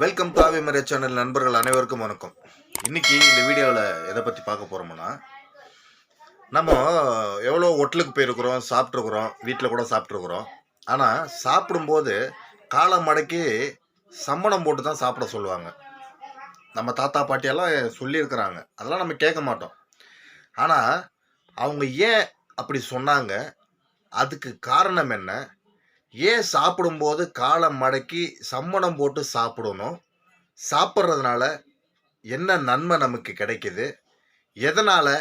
Welcome தாவி மறை channel நண்பர்கள் அனைவருக்கும் வணக்கம். இன்னைக்கு இந்த வீடியோவில் எதை பற்றி பார்க்க போகிறோம்னா நம்ம எவ்வளோ ஒட்டலுக்கு போயிருக்கிறோம் சாப்பிட்ருக்குறோம் வீட்டில் கூட சாப்பிட்ருக்குறோம் ஆனால் சாப்பிடும்போது காலை மடக்கி சம்மணம் போட்டு தான் சாப்பிட சொல்லுவாங்க. நம்ம தாத்தா பாட்டியெல்லாம் சொல்லியிருக்கிறாங்க. அதெல்லாம் நம்ம கேட்க மாட்டோம். ஆனால் அவங்க ஏன் அப்படி சொன்னாங்க? அதுக்கு காரணம் என்ன? ஏன் சாப்பிடும்போது காலை மடக்கி சம்மணம் போட்டு சாப்பிடணும்? சாப்பிட்றதுனால என்ன நன்மை நமக்கு கிடைக்குது? எதனால்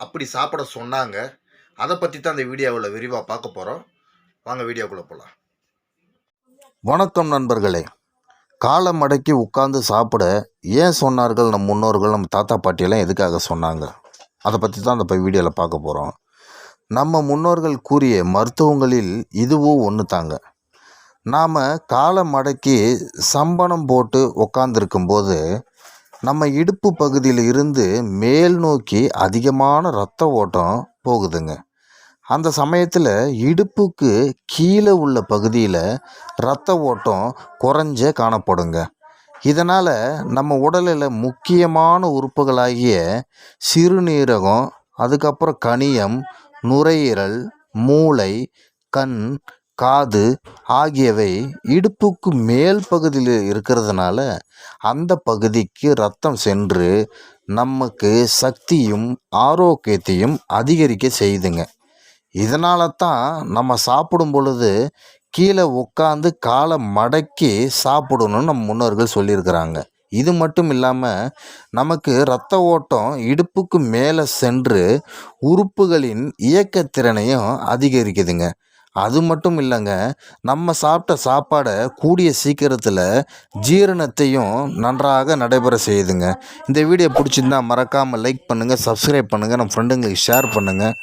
அப்படி சாப்பிட சொன்னாங்க? அதை பற்றி தான் இந்த வீடியோவில் விரிவாக பார்க்க போகிறோம் வாங்க வீடியோக்குள்ளே போகலாம் வணக்கம் நண்பர்களே. காலை மடக்கி உட்காந்து சாப்பிட ஏன் சொன்னார்கள் நம் முன்னோர்கள் நம்ம தாத்தா பாட்டியெல்லாம் எதுக்காக சொன்னாங்க? அதை பற்றி தான் அந்த வீடியோவில் பார்க்க போகிறோம் நம்ம முன்னோர்கள் கூறிய மருத்துவங்களில் இதுவும் ஒன்று தாங்க நாம் காலை மடக்கி சம்பணம் போட்டு உக்காந்துருக்கும்போது நம்ம இடுப்பு பகுதியில் இருந்து மேல் நோக்கி அதிகமான இரத்த ஓட்டம் போகுதுங்க. அந்த சமயத்தில் இடுப்புக்கு கீழே உள்ள பகுதியில் இரத்த ஓட்டம் குறைஞ்சே காணப்படுங்க. இதனால் நம்ம உடலில் முக்கியமான உறுப்புகளாகிய சிறுநீரகம் அதுக்கப்புறம் கணியம் நுரையீரல் மூளை கண் காது ஆகியவை இடுப்புக்கு மேல் பகுதியில் இருக்கிறதுனால அந்த பகுதிக்கு ரத்தம் சென்று நமக்கு சக்தியும் ஆரோக்கியத்தையும் அதிகரிக்க செய்யுதுங்க இதனால தான் நம்ம சாப்பிடும் பொழுது கீழே உட்காந்து காலை மடக்கி சாப்பிடணும்னு நம்ம முன்னோர்கள் சொல்லியிருக்கிறாங்க. இது மட்டும் இல்லாமல் நமக்கு இரத்த ஓட்டம் இடுப்புக்கு மேலே சென்று உறுப்புகளின் இயக்கத்திறனையும் அதிகரிக்குதுங்க. அது மட்டும் இல்லைங்க நம்ம சாப்பிட்ட சாப்பாடை கூடிய சீக்கிரத்தில் ஜீரணத்தையும் நன்றாக நடைபெற செய்யுதுங்க. இந்த வீடியோ பிடிச்சிருந்தா மறக்காமல் லைக் பண்ணுங்கள் சப்ஸ்கிரைப் பண்ணுங்கள் நம்ம ஃப்ரெண்டுங்களுக்கு ஷேர் பண்ணுங்கள்